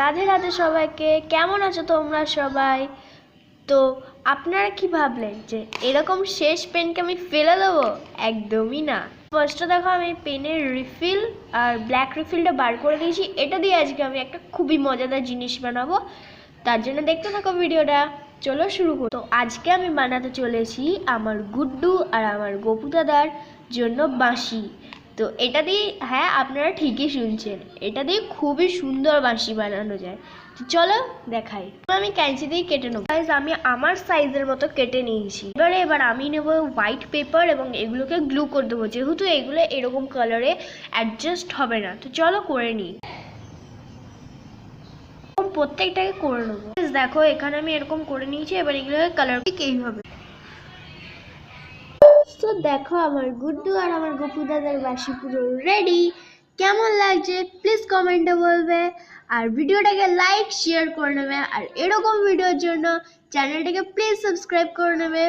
রাধে রাধে সবাইকে, কেমন আছো তোমরা সবাই? তো আপনারা কি ভাবলেন যে এরকম শেষ পেনকে আমি ফেলে দেবো? একদমই না। ফার্স্টে দেখো আমি পেনের রিফিল আর ব্ল্যাক রিফিলটা বার করে দিয়েছি। এটা দিয়ে আজকে আমি একটা খুবই মজাদার জিনিস বানাবো। তার জন্য দেখতে থাকো ভিডিওটা। চলো শুরু করি। তো আজকে আমি বানাতে চলেছি আমার গুড্ডু আর আমার গপু দাদার জন্য বাঁশি। তো এটা দিয়ে হ্যাঁ আপনারা ঠিকই শুনছেন। এটা দিয়ে খুবই সুন্দর বাঁশি বানানো যায়। চলো দেখাই। আমি ক্যাঞ্চি দিয়ে কেটে নেব। Guys, আমি আমার সাইজের মতো কেটে নিয়েছি। এবারে এবার আমি নেব হোয়াইট পেপার এবং এগুলোকে গ্লু করে দেবো। যেহেতু এগুলো এরকম কালারে অ্যাডজাস্ট হবে না। তো চলো করে নিই। প্রত্যেকটাকে করে নেব। দেখো এখানে আমি এরকম করে নিয়েছি। এবার এগুলোকে কালার ঠিক এইভাবে। তো দেখো আমার গুড্ডু আর আমার গপু দাদার বাসি পুরো রেডি কেমন লাগছে? প্লিজ কমেন্টে বলবে। আর ভিডিওটাকে লাইক শেয়ার করে নেবে। আর এরকম ভিডিওর জন্য চ্যানেলটাকে প্লিজ সাবস্ক্রাইব করে নেবে।